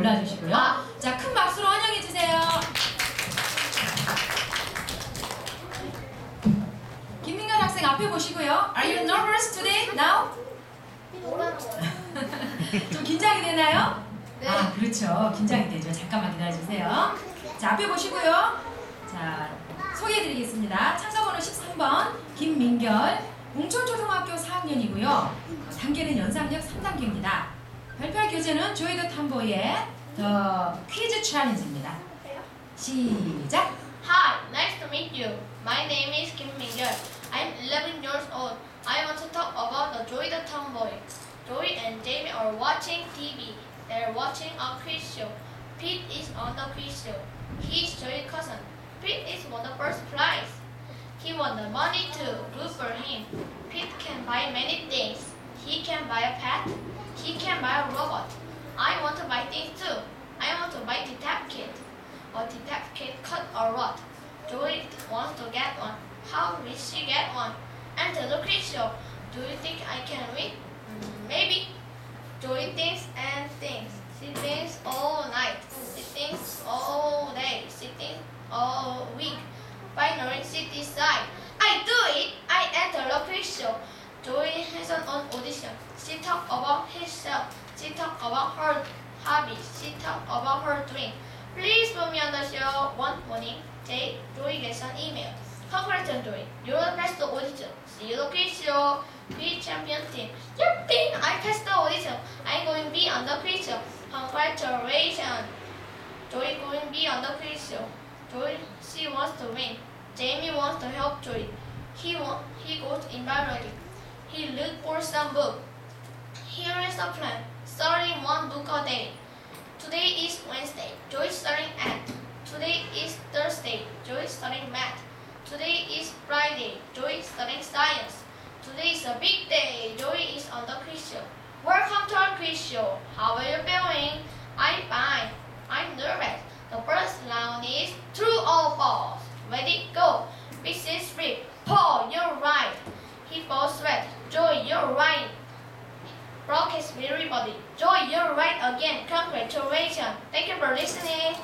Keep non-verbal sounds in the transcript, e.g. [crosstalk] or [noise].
올라주시고요. 아. 자, 큰 박수로 환영해 주세요. 김민gal 학생 앞에 보시고요. Are you nervous today? Now? [laughs] 좀 긴장이 되나요? 네. 아, 그렇죠. 긴장이 되죠. 잠깐만 기다려주세요. 자, 앞에 보시고요. 자, 소개해드리겠습니다. 참가번호 13번 김민결, 웅천초등학교 4학년이고요. 단계는 연상력 3단계입니다. 발표할 교재는 조이더 탐보의 더 퀴즈 챌린지입니다. 시작! Hi, nice to meet you. My name is Kim Mingyul. I'm 11 years old. I want to talk about the Joy the Tomboy. Joy and Jamie are watching TV. They're watching a quiz show. Pete is on the quiz show. He's Joy's cousin. Pete is won the first prize. He won the money too. Good for him. Pete can buy many things. He can buy a pet. He can buy a robot. I want to buy things too. I want to buy detective kit. A detective kit cut or what? Joey wants to get one. How will she get one? And the show. Do you think I can win? Mm, maybe. Joey thinks and thinks. She thinks all night. She thinks all day. She thinks all week. Finally, she decides. I do it. I enter the quiz show. Joey has an own audition. She talk about herself. She talk about her hobby. She talked about her dream. Please put me on the show. One morning, Jay, Joey gets an email. Congratulations, Joey. You're the best audition. See you the quiz show. Quiz champion team. Yippee! I passed the audition. I'm going to be on the quiz show. Congratulations. Joey going to be on the quiz show. Joey, she wants to win. Jamie wants to help Joey. He want, he goes in biology. He look for some book. Here is a plan. Studying one book a day. Today is Wednesday. Joy is studying art. Today is Thursday. Joy is studying math. Today is Friday. Joy is studying science. Today is a big day. Joy is on the quiz show. Welcome to our quiz show. How are you feeling? I'm fine. I'm nervous. The first round is true or false. Ready? Go. This is Flip. Paul, you're right. He falls red. Joy, you're right. Everybody. Joy, you're right again. Congratulations. Thank you for listening.